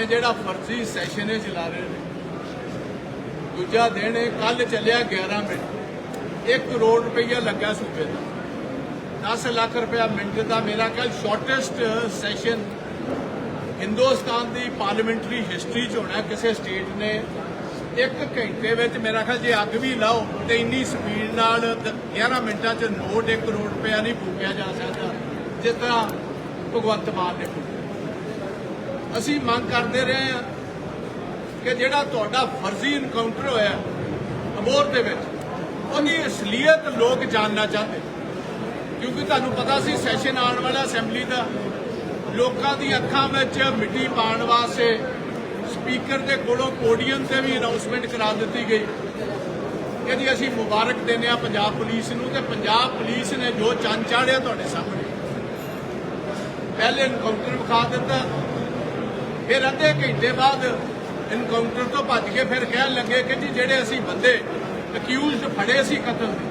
ਇਹ ਜਿਹੜਾ ਫਰਜ਼ੀ ਸੈਸ਼ਨ ਇਹ ਚਲਾ ਰਹੇ ਨੇ। ਦੂਜਾ ਦਿਨ ਇਹ ਕੱਲ ਚੱਲਿਆ 11 ਮਿੰਟ। 1 ਕਰੋੜ ਰੁਪਈਆ ਲੱਗਾ ਸੂਬੇ ਦਾ। 10 ਲੱਖ ਰੁਪਇਆ ਮਿੰਟ ਦਾ ਮੇਰਾ ਕੱਲ ਸ਼ਾਰਟੈਸਟ ਸੈਸ਼ਨ ਹਿੰਦੁਸਤਾਨ ਦੀ ਪਾਰਲੀਮੈਂਟਰੀ ਹਿਸਟਰੀ ਚ ਹੋਣਾ ਕਿਸੇ ਸਟੇਟ ਨੇ। ਇੱਕ ਘੰਟੇ ਵਿੱਚ ਮੇਰਾ ਖਿਆਲ ਜੇ ਅੱਗ ਵੀ ਲਾਓ ਤੇ ਇੰਨੀ ਸਪੀਡ ਨਾਲ ਦ- 11 ਮਿੰਟਾਂ ਚ ਨੋਟ 1 ਕਰੋੜ ਰੁਪਇਆ ਨਹੀਂ ਫੂਕਿਆ ਜਾ ਸਕਦਾ, ਜਿਸ ਤਰ੍ਹਾਂ ਭਗਵੰਤ ਮਾਨ ਨੇ ਅਸੀਂ ਮੰਗ ਕਰਦੇ ਰਹੇ ਹਾਂ ਕਿ ਜਿਹੜਾ ਤੁਹਾਡਾ ਫਰਜ਼ੀ ਇਨਕਾਊਂਟਰ ਹੋਇਆ ਅਬੋਰ ਦੇ ਵਿੱਚ, ਉਹਦੀ ਅਸਲੀਅਤ ਲੋਕ ਜਾਣਨਾ ਚਾਹੁੰਦੇ। ਕਿਉਂਕਿ ਤੁਹਾਨੂੰ ਪਤਾ ਸੀ ਸੈਸ਼ਨ ਆਉਣ ਵਾਲਾ ਅਸੈਂਬਲੀ ਦਾ, ਲੋਕਾਂ ਦੀ ਅੱਖਾਂ ਵਿੱਚ ਮਿੱਟੀ ਪਾਉਣ ਵਾਸਤੇ ਸਪੀਕਰ ਦੇ ਕੋਲੋਂ ਪੋਡੀਅਮ ਤੇ ਵੀ ਅਨਾਉਂਸਮੈਂਟ ਕਰਾ ਦਿੱਤੀ ਗਈ। ਕਿ ਅਸੀਂ ਮੁਬਾਰਕ ਦਿੰਦੇ ਹਾਂ ਪੰਜਾਬ ਪੁਲਿਸ ਨੂੰ ਤੇ ਪੰਜਾਬ ਪੁਲਿਸ ਨੇ ਜੋ ਚੰਨ ਚਾੜਿਆ ਤੁਹਾਡੇ ਸਾਹਮਣੇ। ਪਹਿਲੇ ਇਨਕਾਊਂਟਰ ਵਿਖਾ ਦਿੱਤਾ। ਫਿਰ ਅੱਧੇ ਘੰਟੇ ਬਾਅਦ ਇਨਕਾਊਂਟਰ ਤੋਂ ਭੱਜ ਕੇ ਫਿਰ ਕਹਿਣ ਲੱਗੇ ਕਿ ਜੀ ਜਿਹੜੇ ਅਸੀਂ ਬੰਦੇ ਅਕਿਊਜ਼ਡ ਫੜੇ ਸੀ ਕਤਲ ਦੇ,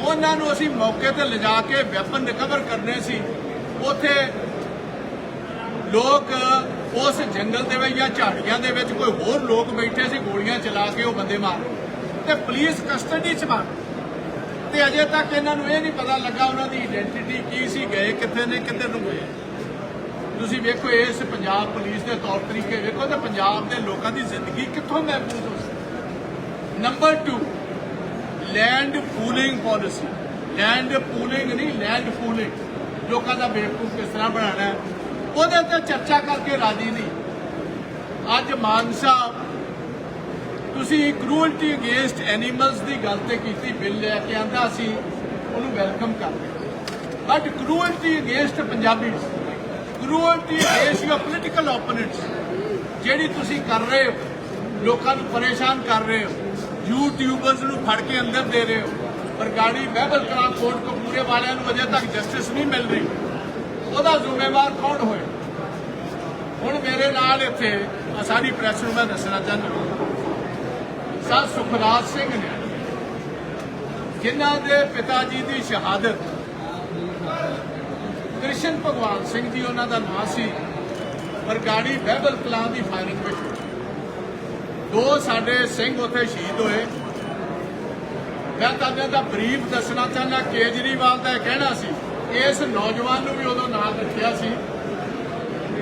ਉਹਨਾਂ ਨੂੰ ਅਸੀਂ ਮੌਕੇ ਤੇ ਲਿਜਾ ਕੇ ਵੈਪਨ ਰਿਕਵਰ ਕਰਨੇ ਸੀ। ਉਥੇ ਲੋਕ ਉਸ ਜੰਗਲ ਦੇ ਵਿੱਚ ਜਾਂ ਝਾੜੀਆਂ ਦੇ ਵਿੱਚ ਕੋਈ ਹੋਰ ਲੋਕ ਬੈਠੇ ਸੀ, ਗੋਲੀਆਂ ਚਲਾ ਕੇ ਉਹ ਬੰਦੇ ਮਾਰ ਤੇ ਪੁਲਿਸ ਕਸਟਡੀ ਚ ਮਾਰ ਤੇ ਅਜੇ ਤੱਕ ਇਹਨਾਂ ਨੂੰ ਇਹ ਨਹੀਂ ਪਤਾ ਲੱਗਾ ਉਹਨਾਂ ਦੀ ਆਇਡੈਂਟੀਟੀ ਕੀ ਸੀ, ਗਏ ਕਿੱਥੇ ਨੇ, ਕਿੱਧਰ ਨੂੰ ਗਏ। ਤੁਸੀਂ ਵੇਖੋ, ਇਸ ਪੰਜਾਬ ਪੁਲਿਸ ਦੇ ਤੌਰ ਤਰੀਕੇ ਵੇਖੋ ਤੇ ਪੰਜਾਬ ਦੇ ਲੋਕਾਂ ਦੀ ਜ਼ਿੰਦਗੀ ਕਿੱਥੋਂ ਮਹਿਫੂਜ਼ ਹੋ ਸਕਦੀ number 2 land pooling policy land pooling ਨਹੀਂ ਲੈਂਡ ਪੂਲਿੰਗ ਲੋਕਾਂ ਦਾ ਬੇਵਕੂਫ ਕਿਸ ਤਰ੍ਹਾਂ ਬਣਾਉਣਾ ਉਹਦੇ ਤੇ ਚਰਚਾ ਕਰਕੇ ਰਾਜੀ ਨਹੀਂ। ਅੱਜ ਮਾਨਸਾ, ਤੁਸੀਂ ਕਰੂਲਟੀ ਅਗੇਂਸਟ ਐਨੀਮਲਸ ਦੀ ਗੱਲ ਤੇ ਕੀਤੀ, ਬਿੱਲ ਲੈ ਕੇ ਆਂਦਾ ਸੀ, ਉਹਨੂੰ ਵੈਲਕਮ ਕਰਦੇ but cruelty against Punjabis cruelty against your political opponents ਜਿਹੜੀ ਤੁਸੀਂ ਕਰ ਰਹੇ ਹੋ, ਲੋਕਾਂ ਨੂੰ ਪਰੇਸ਼ਾਨ ਕਰ ਰਹੇ ਹੋ ਯੂਟਿਊਬਰਸ ਨੂੰ ਫੜ ਕੇ ਅੰਦਰ ਦੇ ਰਹੇ ਹੋ, ਪਰ ਗਾੜੀ ਬਹਿਬਲ ਕਲਾਂ ਕੋਰਟ ਕਪੂਰੇ ਵਾਲਿਆਂ ਨੂੰ ਅਜੇ ਤੱਕ ਜਸਟਿਸ ਨਹੀਂ ਮਿਲ ਰਹੀ। ਉਹਦਾ ਜ਼ਿੰਮੇਵਾਰ ਕੌਣ ਹੋਏ? ਹੁਣ ਮੇਰੇ ਨਾਲ ਇੱਥੇ ਸਾਰੀ ਪ੍ਰੈਸ ਨੂੰ ਮੈਂ ਦੱਸਣਾ ਚਾਹੁੰਦਾ ਸਰ ਸੁਖਰਾਜ ਸਿੰਘ ਨੇ, ਜਿਨ੍ਹਾਂ ਦੇ ਪਿਤਾ ਜੀ ਦੀ ਸ਼ਹਾਦਤ ਕ੍ਰਿਸ਼ਨ ਭਗਵਾਨ ਸਿੰਘ ਜੀ, ਉਹਨਾਂ ਦਾ ਨਾਂ ਸੀ ਬਰਗਾੜੀ ਬਹਿਬਲ ਕਲਾਂ ਦੀ ਫਾਇਰਿੰਗ ਵਿੱਚ। ਦੋ ਸਾਡੇ ਸਿੰਘ ਉੱਥੇ ਸ਼ਹੀਦ ਹੋਏ। ਮੈਂ ਤੁਹਾਨੂੰ ਦਾ ਬਰੀਫ ਦੱਸਣਾ ਚਾਹੁੰਦਾ, ਕੇਜਰੀਵਾਲ ਦਾ ਇਹ ਕਹਿਣਾ ਸੀ, ਇਸ ਨੌਜਵਾਨ ਨੂੰ ਵੀ ਉਦੋਂ ਨਾਲ ਰੱਖਿਆ ਸੀ।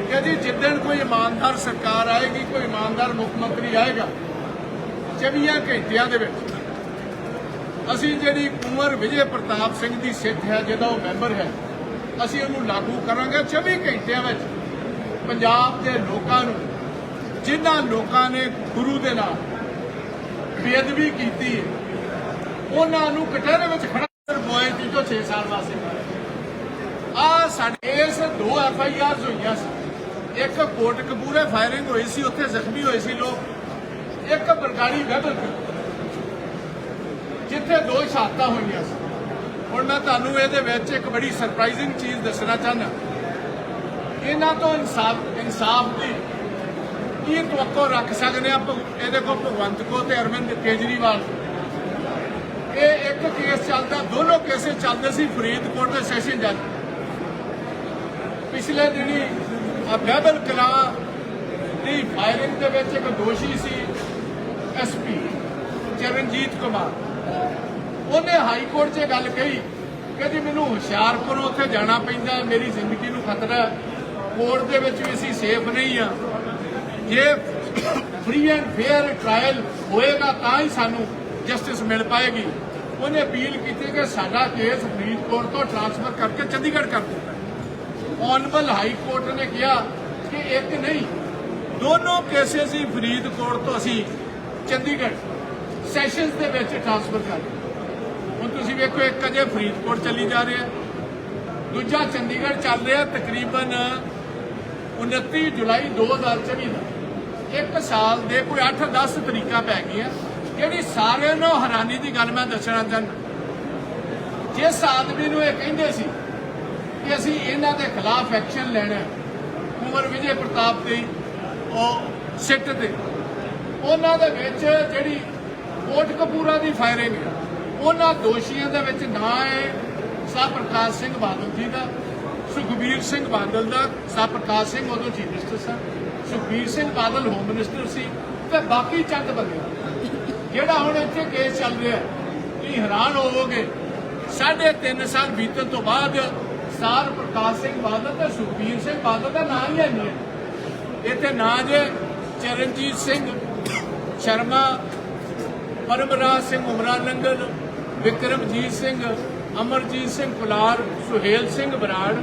ਕਿ ਜੀ ਜਿੱਦਣ ਕੋਈ ਇਮਾਨਦਾਰ ਸਰਕਾਰ ਆਏਗੀ, ਕੋਈ ਇਮਾਨਦਾਰ ਮੁੱਖ ਮੰਤਰੀ ਆਏਗਾ 24 ਘੰਟਿਆਂ ਦੇ ਵਿੱਚ ਅਸੀਂ ਜਿਹੜੀ ਕੁੰਵਰ ਵਿਜੇ ਪ੍ਰਤਾਪ ਸਿੰਘ ਦੀ ਸਿੱਖ ਹੈ, ਜਿਹਦਾ ਉਹ ਮੈਂਬਰ ਹੈ ਅਸੀਂ ਉਹਨੂੰ ਲਾਗੂ ਕਰਾਂਗੇ 24 ਘੰਟਿਆਂ ਵਿੱਚ ਪੰਜਾਬ ਦੇ ਲੋਕਾਂ ਨੂੰ, ਜਿਨ੍ਹਾਂ ਲੋਕਾਂ ਨੇ ਗੁਰੂ ਦੇ ਨਾਲ ਬੇਅਦਬੀ ਕੀਤੀ ਉਹਨਾਂ ਨੂੰ ਕਟਹਿਰੇ ਵਿੱਚ ਖੜਾ ਬੋਏ ਦੀ ਤੋਂ 6 ਸਾਲ ਵਾਸਤੇ। ਆ ਸਾਡੇ ਇਸ ਦੋ ਐਫ ਆਈ ਆਰ ਹੋਈਆਂ ਸੀ। ਇੱਕ ਕੋਟ ਕਪੂਰੇ ਫਾਇਰਿੰਗ ਹੋਈ ਸੀ, ਉੱਥੇ ਜ਼ਖਮੀ ਹੋਏ ਸੀ ਲੋਕ। ਇੱਕ ਬਰਗਾੜੀ ਵਹਿਬਲ ਜਿੱਥੇ ਦੋ ਸ਼ਹਾਦਤਾਂ ਹੋਈਆਂ ਸੀ। ਹੁਣ ਮੈਂ ਤੁਹਾਨੂੰ ਇਹਦੇ ਵਿੱਚ ਇੱਕ ਬੜੀ ਸਰਪ੍ਰਾਈਜ਼ਿੰਗ ਚੀਜ਼ ਦੱਸਣਾ ਚਾਹੁੰਦਾ। ਇਹਨਾਂ ਤੋਂ ਇਨਸਾਫ ਇਨਸਾਫ ਦੀ ਕੀ ਤਵੱਕੋ ਰੱਖ ਸਕਦੇ ਆ ਇਹਦੇ ਕੋਲ ਭਗਵੰਤ ਕੋ ਤੇ ਅਰਵਿੰਦ ਕੇਜਰੀਵਾਲ। ਇਹ ਇੱਕ ਕੇਸ ਚੱਲਦਾ, ਦੋਨੋਂ ਕੇਸੇ ਚੱਲਦੇ ਸੀ ਫਰੀਦਕੋਟ ਦੇ ਸੈਸ਼ਨ ਜੱਜ। ਪਿਛਲੇ ਦਿਨੀ ਆ ਕਲਾ ਦੀ ਫਾਇਰਿੰਗ ਦੇ ਵਿੱਚ ਇੱਕ ਦੋਸ਼ੀ ਸੀ ਐਸਪੀ ਚਰਨਜੀਤ ਕੁਮਾਰ। ਉਹਨੇ ਹਾਈ ਕੋਰਟ 'ਚ ਗੱਲ ਕਹੀ ਕਿ ਮੈਨੂੰ ਹੁਸ਼ਿਆਰਪੁਰ ਉੱਥੇ ਜਾਣਾ ਪੈਂਦਾ, ਮੇਰੀ ਜ਼ਿੰਦਗੀ ਨੂੰ ਖਤਰਾ ਕੋਰਟ ਦੇ ਵਿੱਚ ਵੀ ਅਸੀਂ ਸੇਫ ਨਹੀਂ ਆ ਜੇ ਫ੍ਰੀ ਐਂਡ ਫੇਅਰ ਟ੍ਰਾਇਲ ਹੋਏਗਾ ਤਾਂ ਹੀ ਸਾਨੂੰ ਜਸਟਿਸ ਮਿਲ ਪਾਏਗੀ। ਉਹਨੇ ਅਪੀਲ ਕੀਤੀ ਕਿ ਸਾਡਾ ਕੇਸ ਫਰੀਦਕੋਟ ਤੋਂ ਟ੍ਰਾਂਸਫਰ ਕਰਕੇ ਚੰਡੀਗੜ੍ਹ ਕਰ ਦਿੱਤਾ। ਆਨਰੇਬਲ ਹਾਈ ਕੋਰਟ ਨੇ ਕਿਹਾ ਕਿ ਇੱਕ ਨਹੀਂ, ਦੋਨੋਂ ਕੇਸਿਸ ਹੀ ਫਰੀਦਕੋਟ ਤੋਂ ਅਸੀਂ ਚੰਡੀਗੜ੍ਹ ਸੈਸ਼ਨਸ ਦੇ ਵਿੱਚ ਟ੍ਰਾਂਸਫਰ ਕਰ ਦਿੱਤੇ। ਹੁਣ ਤੁਸੀਂ ਵੇਖੋ ਇੱਕ ਅਜੇ ਫਰੀਦਕੋਟ ਚੱਲੀ ਜਾ ਰਿਹਾ ਦੂਜਾ ਚੰਡੀਗੜ੍ਹ ਚੱਲ ਰਿਹਾ ਤਕਰੀਬਨ 29 ਜੁਲਾਈ 2024 ਦਾ। ਇੱਕ ਸਾਲ ਦੇ ਕੋਈ 8-10 ਤਰੀਕਾਂ ਪੈ ਗਈਆਂ। ਜਿਹੜੀ ਸਾਰਿਆਂ ਨੂੰ ਹੈਰਾਨੀ ਦੀ ਗੱਲ ਮੈਂ ਦੱਸਣਾ ਚਾਹੁੰਦਾ। ਜਿਸ ਆਦਮੀ ਨੂੰ ਇਹ ਕਹਿੰਦੇ ਸੀ ਕਿ ਅਸੀਂ ਇਹਨਾਂ ਦੇ ਖਿਲਾਫ ਐਕਸ਼ਨ ਲੈਣਾ ਹੈ, ਵਿਜੇ ਪ੍ਰਤਾਪ ਦੀ ਉਹ ਸਿੱਟ ਤੇ। ਉਹਨਾਂ ਦੇ ਵਿੱਚ ਜਿਹੜੀ ਕੋਟ ਕਪੂਰਾ ਦੀ ਫਾਇਰਿੰਗ ਹੈ ਉਹਨਾਂ ਦੋਸ਼ੀਆਂ ਦੇ ਵਿੱਚ ਨਾ ਹੈ ਸਾਹ ਪ੍ਰਕਾਸ਼ ਸਿੰਘ ਬਾਦਲ ਜੀ ਦਾ ਸੁਖਬੀਰ ਸਿੰਘ ਬਾਦਲ ਦਾ ਸਾਹ ਪ੍ਰਕਾਸ਼ ਸਿੰਘ ਉਦੋਂ ਚੀਫ ਮਿਨਿਸਟਰ ਸਨ। ਸੁਖਬੀਰ ਸਿੰਘ ਬਾਦਲ ਹੋਮ ਮਿਨਿਸਟਰ ਸੀ ਤੇ ਬਾਕੀ ਚੰਦ ਬੰਦੇ ਜਿਹੜਾ ਹੁਣ ਇੱਥੇ ਕੇਸ ਚੱਲ ਰਿਹਾ ਹੈ, ਤੁਸੀਂ ਹੈਰਾਨ ਹੋਵੋਗੇ ਸਾਢੇ ਤਿੰਨ ਸਾਲ ਬੀਤਣ ਤੋਂ ਬਾਅਦ ਸਾਰ ਪ੍ਰਕਾਸ਼ ਸਿੰਘ ਬਾਦਲ ਤੇ ਸੁਖਬੀਰ ਸਿੰਘ ਬਾਦਲ ਦਾ ਨਾਂ ਹੀ ਹੈ ਨਹੀਂ ਹੈ। ਇੱਥੇ ਨਾਂ ਜੇ ਚਰਨਜੀਤ ਸਿੰਘ ਸ਼ਰਮਾ ਪਰਮਰਾਜ ਸਿੰਘ ਉਮਰਾ ਨੰਗਲ ਵਿਕਰਮਜੀਤ ਸਿੰਘ, ਅਮਰਜੀਤ ਸਿੰਘ ਕੁਲਾਰ ਸੁਹੇਲ ਸਿੰਘ ਬਰਾੜ,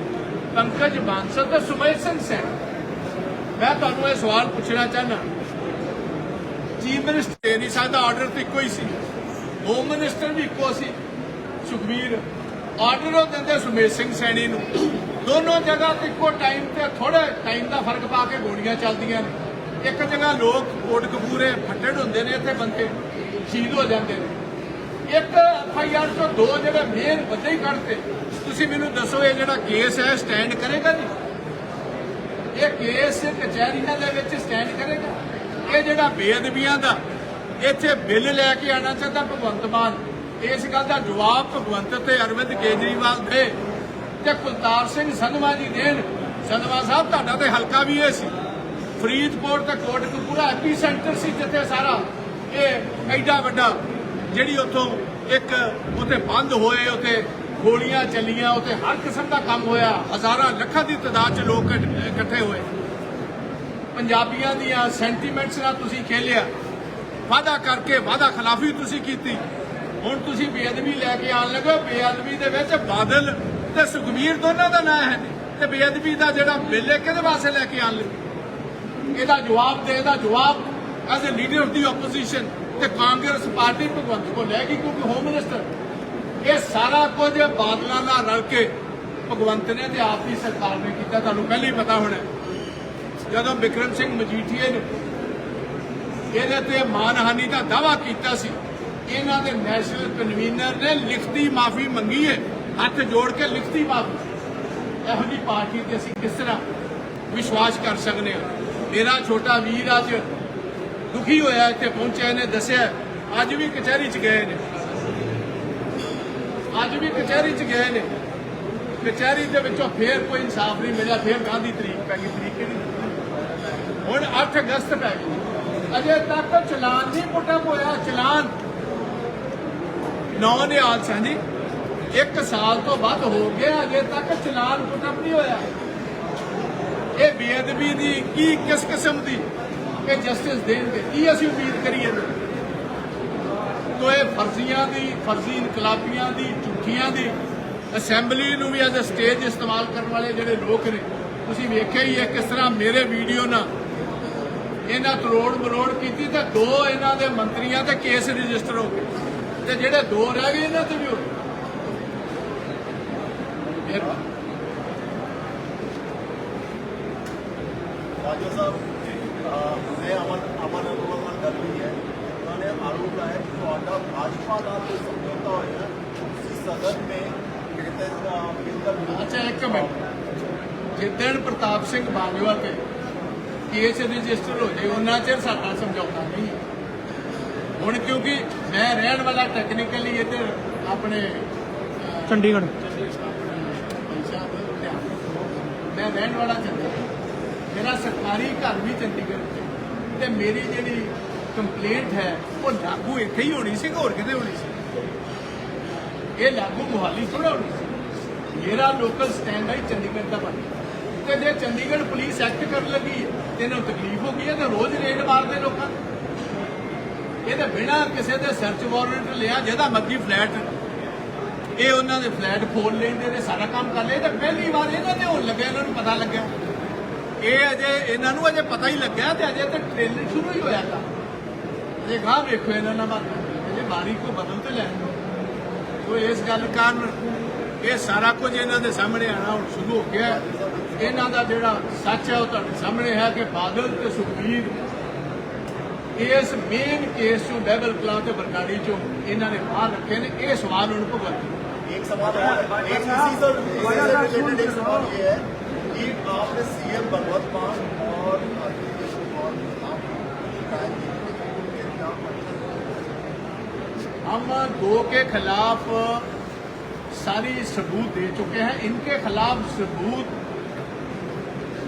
ਪੰਕਜ ਬਾਂਸਲ ਤੇ ਸੁਮੇਸ਼ ਸਿੰਘ ਸੈਣ। ਮੈਂ ਤੁਹਾਨੂੰ ਇਹ ਸਵਾਲ ਪੁੱਛਣਾ ਚਾਹਨਾ ਚੀਫ ਮਿਨਿਸਟਰ ਨਹੀਂ ਸਾਡਾ ਆਰਡਰ ਤਾਂ ਇੱਕੋ ਹੀ ਸੀ। ਹੋਮ ਮਿਨਿਸਟਰ ਵੀ ਇੱਕੋ ਸੀ, ਸੁਖਬੀਰ। ਆਰਡਰ ਉਹ ਦਿੰਦੇ ਸੁਮੇਸ਼ ਸਿੰਘ ਸੈਣੀ ਨੂੰ। ਦੋਨੋਂ ਜਗ੍ਹਾ ਤੇ ਇੱਕੋ ਟਾਈਮ ਤੇ ਥੋੜੇ ਟਾਈਮ ਦਾ ਫ਼ਰਕ ਪਾ ਕੇ ਗੋਲੀਆਂ ਚੱਲਦੀਆਂ ਨੇ। ਇੱਕ ਜਗ੍ਹਾ ਲੋਕ ਕੋਟ ਕਪੂਰੇ ਫੱਟੜ ਹੁੰਦੇ ਨੇ, ਇੱਥੇ ਬੰਦੇ ਸ਼ਹੀਦ ਹੋ ਜਾਂਦੇ ਨੇ। ਇੱਕ ਐਫਆਈਆਰ ਤੋਂ ਦੋ ਜਿਹੜੇ ਮੇਨ ਬੰਦੇ ਹੀ ਕੱਢਤੇ। ਤੁਸੀਂ ਮੈਨੂੰ ਦੱਸੋ ਇਹ ਜਿਹੜਾ ਕੇਸ ਹੈ ਸਟੈਂਡ ਕਰੇਗਾ ਜੀ? ਇਹ ਕੇਸ ਕਚਹਿਰੀਆਂ ਦੇ ਵਿੱਚ ਸਟੈਂਡ ਕਰੇਗਾ? ਇਹ ਜਿਹੜਾ ਬੇਅਦਬੀਆਂ ਦਾ, ਇੱਥੇ ਬਿੱਲ ਲੈ ਕੇ ਆਣਾ ਚਾਹੁੰਦਾ ਭਗਵੰਤ ਮਾਨ। ਇਸ ਗੱਲ ਦਾ ਜਵਾਬ ਭਗਵੰਤ ਤੇ ਅਰਵਿੰਦ ਕੇਜਰੀਵਾਲ ਦੇ ਤੇ ਕੁਲਤਾਰ ਸਿੰਘ ਸੰਧਵਾ ਜੀ ਦੇਣ। ਸੰਧਵਾ ਸਾਹਿਬ, ਤੁਹਾਡਾ ਤੇ ਹਲਕਾ ਵੀ ਇਹ ਸੀ। ਫਰੀਦਕੋਟ ਤੇ ਕੋਟਕਪੂਰਾ ਐਪੀ ਸੈਂਟਰ ਸੀ ਜਿੱਥੇ ਸਾਰਾ ਇਹ ਐਡਾ ਵੱਡਾ ਜਿਹੜੀ ਉੱਥੋਂ ਇੱਕ ਉਥੇ ਬੰਦ ਹੋਏ, ਉਥੇ ਗੋਲੀਆਂ ਚੱਲੀਆਂ, ਉਥੇ ਹਰ ਕਿਸਮ ਦਾ ਕੰਮ ਹੋਇਆ। ਹਜ਼ਾਰਾਂ ਲੱਖਾਂ ਦੀ ਤਾਦਾਦ 'ਚ ਲੋਕ ਇਕੱਠੇ ਹੋਏ। ਪੰਜਾਬੀਆਂ ਦੀਆਂ ਸੈਂਟੀਮੈਂਟਸ ਨਾਲ ਤੁਸੀਂ ਖੇਲਿਆ। ਵਾਅਦਾ ਕਰਕੇ ਵਾਅਦਾ ਖਿਲਾਫੀ ਤੁਸੀਂ ਕੀਤੀ। ਹੁਣ ਤੁਸੀਂ ਬੇਅਦਬੀ ਲੈ ਕੇ ਆਣ ਲੱਗੇ। ਬੇਅਦਬੀ ਦੇ ਵਿੱਚ ਬਾਦਲ ਤੇ ਸੁਖਬੀਰ ਦੋਨਾਂ ਦਾ ਨਾਂ ਹੈ ਤੇ ਬੇਅਦਬੀ ਦਾ ਜਿਹੜਾ ਬਿੱਲ ਹੈ, ਕਿਹਦੇ ਵਾਸਤੇ ਲੈ ਕੇ ਆਣ ਲੱਗੇ? ਇਹਦਾ ਜਵਾਬ ਦੇ, ਇਹਦਾ ਜਵਾਬ as a leader of the opposition ਤੇ ਕਾਂਗਰਸ ਪਾਰਟੀ ਭਗਵੰਤ ਕੋ ਲੈ ਗਈ ਕਿਉਂਕਿ ਹੋਮ ਮਿਨਿਸਟਰ ਇਹ ਸਾਰਾ ਕੁਝ ਬਾਦਲਾਂ ਨਾਲ ਰਲ ਕੇ ਭਗਵੰਤ ਨੇ ਤੇ ਆਪ ਦੀ ਸਰਕਾਰ ਨੇ ਕੀਤਾ, ਤੁਹਾਨੂੰ ਪਹਿਲਾਂ ਹੀ ਪਤਾ ਹੋਣਾ ਜਦੋਂ ਵਿਕਰਮ ਸਿੰਘ ਮਜੀਠੀਏ ਨੇ ਇਹਦੇ ਤੇ ਮਾਨਹਾਨੀ ਦਾ ਦਾਵਾ ਕੀਤਾ ਸੀ, ਇਹਨਾਂ ਦੇ ਨੈਸ਼ਨਲ ਕਨਵੀਨਰ ਨੇ ਲਿਖਤੀ ਮਾਫੀ ਮੰਗੀ ਹੈ, ਹੱਥ ਜੋੜ ਕੇ ਲਿਖਤੀ ਮਾਫੀ। ਇਹੋ ਜਿਹੀ ਪਾਰਟੀ ਤੇ ਅਸੀਂ ਕਿਸ ਤਰ੍ਹਾਂ ਵਿਸ਼ਵਾਸ ਕਰ ਸਕਦੇ ਹਾਂ? ਮੇਰਾ ਛੋਟਾ ਵੀਰ ਅੱਜ ਦੁਖੀ ਹੋਇਆ ਇੱਥੇ ਪਹੁੰਚਿਆ, ਇਹਨੇ ਦੱਸਿਆ, ਅੱਜ ਵੀ ਕਚਹਿਰੀ 'ਚ ਗਏ ਨੇ। ਅੱਜ ਵੀ ਕਚਹਿਰੀ 'ਚ ਗਏ ਨੇ। ਕਚਹਿਰੀ ਦੇ ਵਿੱਚੋਂ ਫੇਰ ਕੋਈ ਇਨਸਾਫ ਨਹੀਂ ਮਿਲਿਆ, ਫੇਰ ਗਾਂਧੀ ਤਰੀਕ ਪੈ ਗਈ, ਤਰੀਕ ਕਿਹੜੀ? ਹੁਣ 8 ਅਗਸਤ ਪੈ ਗਈ। ਅਜੇ ਤੱਕ ਚਲਾਨ ਨਹੀਂ ਪੁੱਟਾ ਹੋਇਆ, ਚਲਾਨ। ਨੌ ਨਿਹਾਲ ਸਿੰਘ ਜੀ। ਇੱਕ ਸਾਲ ਤੋਂ ਵੱਧ ਹੋ ਗਿਆ, ਅਜੇ ਤੱਕ ਚਲਾਨ ਪੁੱਟਪ ਨਹੀਂ ਹੋਇਆ। ਇਹ ਬੇਅਦਬੀ ਦੀ ਕੀ ਕਿਸ ਕਿਸਮ ਦੀ? ਇਹ ਜਸਟਿਸ ਦੇਣਗੇ ਕੀ ਅਸੀਂ ਉਮੀਦ ਕਰੀਏ ਤੋ ਇਹ ਫਰਜ਼ੀਆਂ ਦੀ, ਫਰਜ਼ੀ ਇਨਕਲਾਬੀਆਂ ਦੀ, ਝੂਠੀਆਂ ਦੀ ਅਸੈਂਬਲੀ ਨੂੰ ਵੀ ਐਜ਼ ਅ ਸਟੇਜ ਇਸਤੇਮਾਲ ਕਰਨ ਵਾਲੇ ਜਿਹੜੇ ਲੋਕ ਨੇ, ਤੁਸੀਂ ਵੇਖਿਆ ਹੀ ਹੈ ਕਿਸ ਤਰ੍ਹਾਂ ਮੇਰੇ ਵੀਡੀਓ ਨਾਲ ਇਹਨਾਂ ਤਰੋੜ ਮਰੋੜ ਕੀਤੀ ਤੇ ਦੋ ਇਹਨਾਂ ਦੇ ਮੰਤਰੀਆਂ ਤੇ ਕੇਸ ਰਜਿਸਟਰ ਹੋ ਗਏ। ਤੇ ਜਿਹੜੇ ਦੋ ਰਹਿ ਗਏ ਇਹਨਾਂ ਤੇ ਵੀ ਹੋ ਗਏ। ਰਾਜਾ ਸਾਹਿਬ ਅਹ ਮੈਂ ਅਮਨ ਅਮਨ ਅਰੋੜਾ ਨਾਲ ਗੱਲ ਹੋਈ ਹੈ। ਉਹਨਾਂ ਨੇ ਆਰੋਪ ਲਾਇਆ ਕਿ ਤੁਹਾਡਾ ਭਾਜਪਾ ਨਾਲ ਕੋਈ ਸਮਝੌਤਾ ਹੋਇਆ ਤੁਸੀਂ ਸਦਨ ਮੇ ਕਿਤੇ ਕਿੰਦਰ ਅੱਛਾ ਇੱਕ ਮਿੰਟ। ਜਿੱਦਣ ਪ੍ਰਤਾਪ ਸਿੰਘ ਬਾਜਵਾ ਤੇ ਕੇਸ ਰਜਿਸਟਰ ਹੋ ਜੇ ਉਹਨਾਂ ਚਿਰ ਸਾਡਾ ਸਮਝੌਤਾ ਨਹੀਂ ਹੈ। ਹੁਣ ਕਿਉਂਕਿ ਮੈਂ ਰਹਿਣ ਵਾਲਾ ਟੈਕਨੀਕਲੀ ਇੱਧਰ ਆਪਣੇ ਚੰਡੀਗੜ੍ਹ। ਮੈਂ ਰਹਿਣ ਵਾਲਾ ਚੰਡੀਗੜ੍ਹ। ਮੇਰਾ ਸਰਕਾਰੀ ਘਰ ਵੀ ਚੰਡੀਗੜ੍ਹ 'ਚ ਤੇ ਮੇਰੀ ਜਿਹੜੀ ਕੰਪਲੇਂਟ ਹੈ ਉਹ ਲਾਗੂ ਇੱਥੇ ਹੀ ਹੋਣੀ ਸੀ ਕਿ ਹੋਰ ਕਿਤੇ ਹੋਣੀ ਸੀ? ਇਹ ਲਾਗੂ ਮੁਹਾਲੀ ਥੋੜਾ ਹੋਣੀ ਸੀ। ਮੇਰਾ ਲੋਕਲ ਸਟੈਂਡ ਹੈ ਚੰਡੀਗੜ੍ਹ ਦਾ ਬਣ ਤੇ ਜੇ ਚੰਡੀਗੜ੍ਹ ਪੁਲਿਸ ਐਕਟ ਕਰਨ ਲੱਗੀ ਹੈ, ਤੇ ਇਹਨਾਂ ਨੂੰ ਤਕਲੀਫ ਹੋ ਗਈ ਹੈ ਤੇ ਰੋਜ਼ ਰੇਡ ਮਾਰਦੇ ਲੋਕਾਂ ਨੂੰ। ਇਹ ਤਾਂ ਬਿਨਾਂ ਕਿਸੇ ਦੇ ਸਰਚ ਵਾਰੰਟ ਲਿਆ ਜਿਹਦਾ ਮਰਜ਼ੀ ਫਲੈਟ ਇਹ ਉਹਨਾਂ ਦੇ ਫਲੈਟ ਖੋਲ ਲੈਂਦੇ ਨੇ ਸਾਰਾ ਕੰਮ ਕਰ ਲਏ ਤੇ ਪਹਿਲੀ ਵਾਰ ਇਹਨਾਂ ਦੇ ਹੋਣ ਲੱਗਿਆ ਇਹਨਾਂ ਨੂੰ ਪਤਾ ਲੱਗਿਆ। ਇਹ ਅਜੇ ਇਹਨਾਂ ਨੂੰ ਅਜੇ ਪਤਾ ਹੀ ਲੱਗਿਆ ਤੇ ਅਜੇ ਤੇ ਟ੍ਰੇਲਰ ਸ਼ੁਰੂ ਹੀ ਹੋਇਆ ਤਾਂ। ਜੇ ਗਾਹ ਵੇਖੋ ਇਹਨਾਂ ਨਾਲ ਇਹ ਬਾਰੀ ਕੋ ਬਦਲ ਤੇ ਲੈਣ ਤੋਂ ਇਸ ਗੱਲ ਕਾਰਨ ਇਹ ਸਾਰਾ ਕੁਝ ਇਹਨਾਂ ਦੇ ਸਾਹਮਣੇ ਆਣਾ ਹੁਣ ਸ਼ੁਰੂ ਹੋ ਗਿਆ ਇਹਨਾਂ ਦਾ ਜਿਹੜਾ ਸੱਚ ਹੈ ਉਹ ਤੁਹਾਡੇ ਸਾਹਮਣੇ ਹੈ ਕਿ ਬਾਦਲ ਤੇ ਸੁਖਬੀਰ ਇਸ ਮੇਨ ਕੇਸ ਨੂੰ ਡਬਲ ਕਲਾਂ ਤੇ ਬਰਗਾੜੀ ਚੋਂ ਇਹਨਾਂ ਨੇ ਬਾਹਰ ਰੱਖੇ ਨੇ। ਇਹ ਸਵਾਲ ਹੁਣ ਭਗਵੰਤ ਇੱਕ ਸਵਾਲ ਹੈ। ਇੱਕ ਸਵਾਲ ਇਹ ਹੈ कि आपने सीएम भगवत मान और हम दो के खिलाफ सारी सबूत दे चुके हैं। इनके खिलाफ सबूत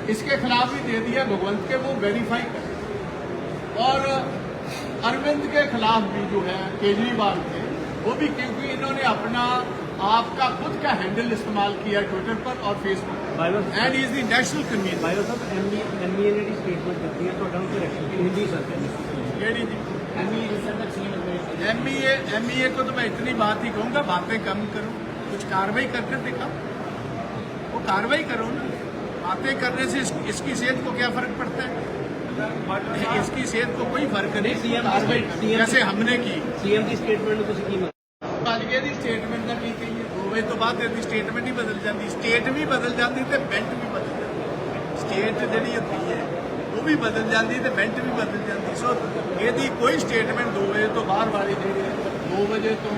इसके खिलाफ भी दे दिया भगवंत के, वो वेरीफाई करें और अरविंद के खिलाफ भी जो है, केजरीवाल के, वो भी क्योंकि इन्होंने अपना आपका खुद का हैंडल इस्तेमाल किया ट्विटर पर और Facebook ਬਾਈਰੋ पर and is the national convener ਬਾਈਰੋ Sahib MBA ਨੇ ਦੀ ਸਟੇਟਮੈਂਟ ਦਿੱਤੀ ਹੈ ਤੁਹਾਡਾ ਕੋਈ reaction Hindi sir KD ji MBA sir ਦਾ ਸੀਐਮ एम ई एम को तो मैं इतनी बात ही कहूंगा बातें कम करो कुछ कार्रवाई कर कर दिखाओ वो कार्रवाई करो ना बातें करने से इस, इसकी सेहत को क्या फर्क पड़ता है इसकी सेहत को कोई फर्क नहीं नहीं, CM कार्रवाई करो। CM जैसे हमने की ਸੀਐਮ ਦੀ ਸਟੇਟਮੈਂਟ ਨੂੰ ਤੁਸੀਂ ਕੀ ਮੰਨਦੇ ਅੱਜ ਕੇ ਦੀ ਸਟੇਟਮੈਂਟ ਦਾ ਕੀ ਕਹੀਏ ਦੋ ਵਜੇ ਤੋਂ ਬਾਅਦ ਇਹਦੀ ਸਟੇਟਮੈਂਟ ਹੀ ਬਦਲ ਜਾਂਦੀ ਸਟੇਟ ਵੀ ਬਦਲ ਜਾਂਦੀ ਤੇ ਬੈਂਟ ਵੀ ਬਦਲ ਜਾਂਦੀ ਸਟੇਟ ਜਿਹੜੀ ਹੁੰਦੀ ਹੈ ਉਹ ਵੀ ਬਦਲ ਜਾਂਦੀ ਤੇ ਬੈਂਟ ਵੀ ਬਦਲ ਜਾਂਦੀ ਸੋ ਇਹਦੀ ਕੋਈ ਸਟੇਟਮੈਂਟ ਦੋ ਵਜੇ ਤੋਂ ਬਾਹਰ ਵਾਲੀ ਜਿਹੜੀ ਹੈ ਦੋ ਵਜੇ ਤੋਂ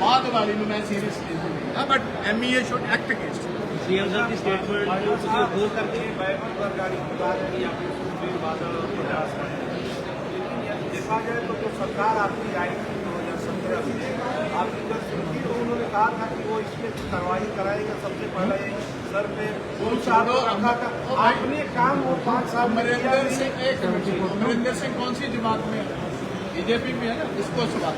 ਬਾਅਦ ਵਾਲੀ ਨੂੰ ਮੈਂ ਸੀਰੀਅਸਲੀ ਨਹੀਂ ਲੈਂਦਾ but MEA should act against CM sir the statement ਨੂੰ ਤੁਸੀਂ ਅਪੋਜ਼ ਕਰਦੇ ਹੋ बैगन पर गाड़ी की बात की आपने सुखबीर बादल और प्रयास में लेकिन यह देखा जाए तो जो सरकार आपकी आई थी दो हजार सत्रह में आपकी जब कहा था कि वो इसमें कार्रवाई कराएगा सबसे पहले सर पे रखा था। आपने काम वो पाँच साल अमरिंदर सिंह एक अमरिंदर सिंह कौन सी जमात में बीजेपी में है ना? इसको सवाल